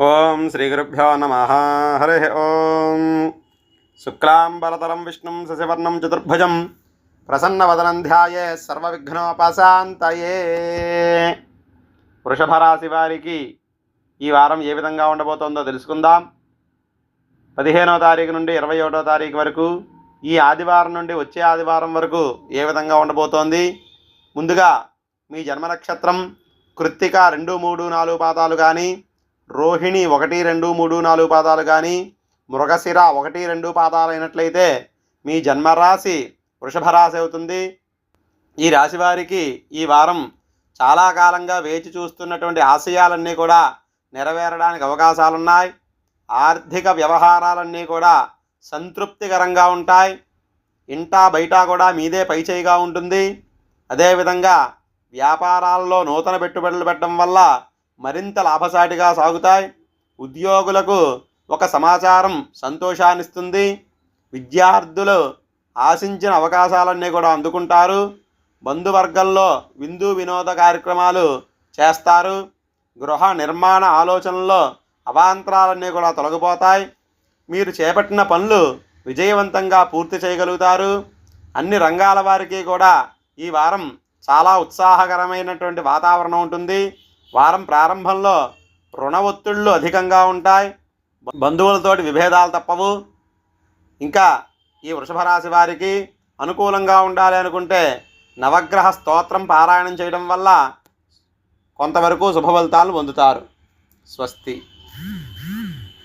ఓం శ్రీ గురుభ్యో నమ. హరి ఓం. శుక్లాంబరతరం విష్ణుం శశివర్ణం చతుర్భుజం ప్రసన్నవదనం ధ్యాయే సర్వవిఘ్నోపశాంతయే. విఘ్నోపశాంతయే రాశి వారికి ఈ వారం ఏ విధంగా ఉండబోతోందో తెలుసుకుందాం. పదిహేనో తారీఖు నుండి ఇరవై ఒకటో తారీఖు వరకు ఈ ఆదివారం నుండి వచ్చే ఆదివారం వరకు ఏ విధంగా ఉండబోతోంది? ముందుగా మీ జన్మ నక్షత్రం కృత్తిక రెండు మూడు నాలుగు పాదాలు కానీ రోహిణి ఒకటి రెండు మూడు నాలుగు పాదాలు కానీ మృగశిర ఒకటి రెండు పాదాలు అయినట్లయితే మీ జన్మరాశి వృషభ రాశి అవుతుంది. ఈ రాశి వారికి ఈ వారం చాలా కాలంగా వేచి చూస్తున్నటువంటి ఆశయాలన్నీ కూడా నెరవేరడానికి అవకాశాలున్నాయి. ఆర్థిక వ్యవహారాలన్నీ కూడా సంతృప్తికరంగా ఉంటాయి. ఇంటా బయట కూడా మీదే పైచేయిగా ఉంటుంది. అదేవిధంగా వ్యాపారాల్లో నూతన పెట్టుబడులు పెట్టడం వల్ల మరింత లాభసాటిగా సాగుతాయి. ఉద్యోగులకు ఒక సమాచారం సంతోషాన్నిస్తుంది. విద్యార్థులు ఆశించిన అవకాశాలన్నీ కూడా అందుకుంటారు. బంధువర్గంలో విందు వినోద కార్యక్రమాలు చేస్తారు. గృహ నిర్మాణ ఆలోచనల్లో అవాంతరాలన్నీ కూడా తొలగిపోతాయి. మీరు చేపట్టిన పనులు విజయవంతంగా పూర్తి చేయగలుగుతారు. అన్ని రంగాల వారికి కూడా ఈ వారం చాలా ఉత్సాహకరమైనటువంటి వాతావరణం ఉంటుంది. వారం ప్రారంభంలో రుణ ఒత్తిళ్ళు అధికంగా ఉంటాయి. బంధువులతోటి విభేదాలు తప్పవు. ఇంకా ఈ వృషభ రాశి వారికి అనుకూలంగా ఉండాలి అనుకుంటే నవగ్రహ స్తోత్రం పారాయణం చేయడం వల్ల కొంతవరకు శుభ ఫలితాలు పొందుతారు. స్వస్తి.